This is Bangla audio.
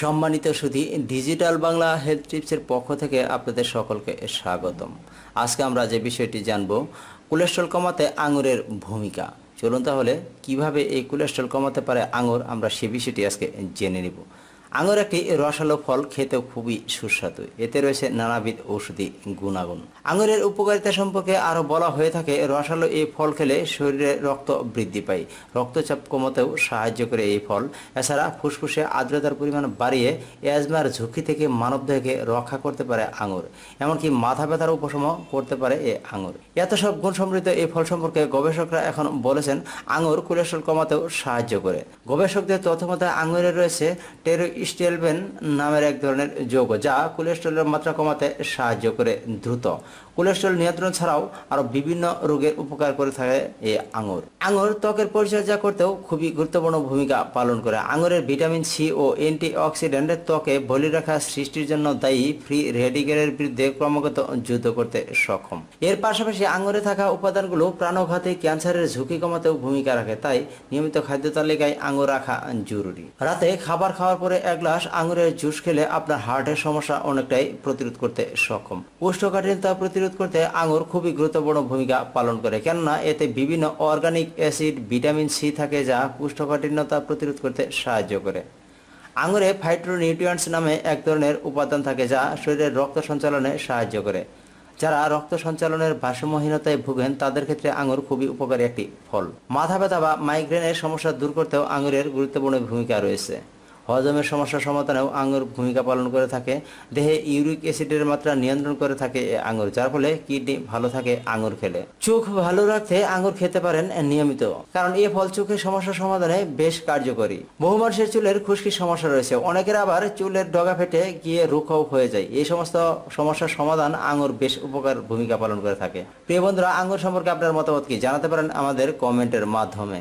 সম্মানিত সুধী, ডিজিটাল বাংলা হেলথ টিপসের পক্ষ থেকে আপনাদের সকলকে স্বাগতম। আজকে আমরা যে বিষয়টি জানব, কোলেস্ট্রল কমাতে আঙুরের ভূমিকা। চলুন তাহলে কীভাবে এই কোলেস্ট্রল কমাতে পারে আঙুর, আমরা সে বিষয়টি আজকে জেনে নিব। আঙুর একটি রসালো ফল খেতেও খুবই সুস্বাদু। এতে রয়েছে নানাবিধ ঔষধি গুণাগুণ। আঙুরের উপকারিতা সম্পর্কে আরও বলা হয়ে থাকে, রসালো এই ফল খেলে শরীরে রক্ত বৃদ্ধি পায়। রক্তচাপ কমাতেও সাহায্য করে এই ফল। এছাড়া ফুসফুসে আর্দ্রতার পরিমাণ বাড়িয়ে অ্যাজমার ঝুঁকি থেকে মানবদেহকে রক্ষা করতে পারে আঙুর। এমনকি মাথা ব্যথার উপশম করতে পারে এই আঙুর। এত সব গুণ সমৃদ্ধ এই ফল সম্পর্কে গবেষকরা এখন বলেছেন, আঙুর কোলেস্ট্রল কমাতেও সাহায্য করে। গবেষকদের তথ্য মতে আঙুরে রয়েছে টেরোস্টেলবেন নামের এক ধরনের যৌগ যা কোলেস্ট্রলের মাত্রা কমাতে সাহায্য করে দ্রুত। কোলেস্ট্রল নিয়ন্ত্রণ ছাড়াও আরও বিভিন্ন রোগের উপকার করে থাকে এই আঙুর। আঙুর ত্বকের পরিচর্যা করতেও খুবই গুরুত্বপূর্ণ ভূমিকা পালন করে। আঙুরের ভিটামিন সি ও অ্যান্টি অক্সিডেন্ট ত্বকে বলিরেখা সৃষ্টির জন্য দায়ী ফ্রি রেডিকেলের বিরুদ্ধে ক্রমাগত যুদ্ধ করতে সক্ষম। এর পাশাপাশি আঙুরে থাকা উপাদানগুলো প্রাণঘাতী ক্যান্সারের ঝুঁকি কমাতেও ভূমিকা রাখে, তাই নিয়মিত খাদ্য তালিকায় আঙুর রাখা জরুরি। রাতে খাবার খাওয়ার পরে এক গ্লাস আঙুরের জুস খেলে আপনার হার্টের সমস্যা অনেকটাই প্রতিরোধ করতে সক্ষম। কোষ্ঠকাঠিন্যতা প্রতিরোধ করতে আঙুর খুবই গুরুত্বপূর্ণ ভূমিকা পালন করে। কেননা, এতে বিভিন্ন অর্গানিক অ্যাসিড, ভিটামিন সি থাকে যা কোষ্ঠকাঠিন্যতা প্রতিরোধ করতে সাহায্য করে। আঙুরে ফাইটোনিউট্রিয়েন্টস নামে এক ধরনের উপাদান থাকে যা শরীরের রক্ত সঞ্চালনে সাহায্য করে। যারা রক্ত সঞ্চালনের ভারসাম্যহীনতায় ভুগেন, তাদের ক্ষেত্রে আঙুর খুবই উপকারী একটি ফল। মাথা ব্যথা বা মাইগ্রেনের সমস্যা দূর করতেও আঙুরের গুরুত্বপূর্ণ ভূমিকা রয়েছে। হজমের সমস্যা সমাধানেও আঙুর ভূমিকা পালন করে থাকে। দেহে ইউরিক অ্যাসিডের মাত্রা নিয়ন্ত্রণ করে থাকে আঙুর, যার ফলে কিডনি ভালো থাকে আঙুর খেলে। চোখ ভালো রাখতে আঙুর খেতে পারেন নিয়মিত, কারণ এই ফল চোখের সমস্যা সমাধানে বেশ কার্যকরী। বহু মানুষের চুলের খুশকির সমস্যা রয়েছে, অনেকের আবার চুলের ডগা ফেটে গিয়ে রুখাও হয়ে যায়। এই সমস্ত সমস্যার সমাধান আঙুর বেশ উপকার ভূমিকা পালন করে থাকে। প্রিয় বন্ধুরা, আঙুর সম্পর্কে আপনার মতামত কি? জানাতে পারেন আমাদের কমেন্টের মাধ্যমে।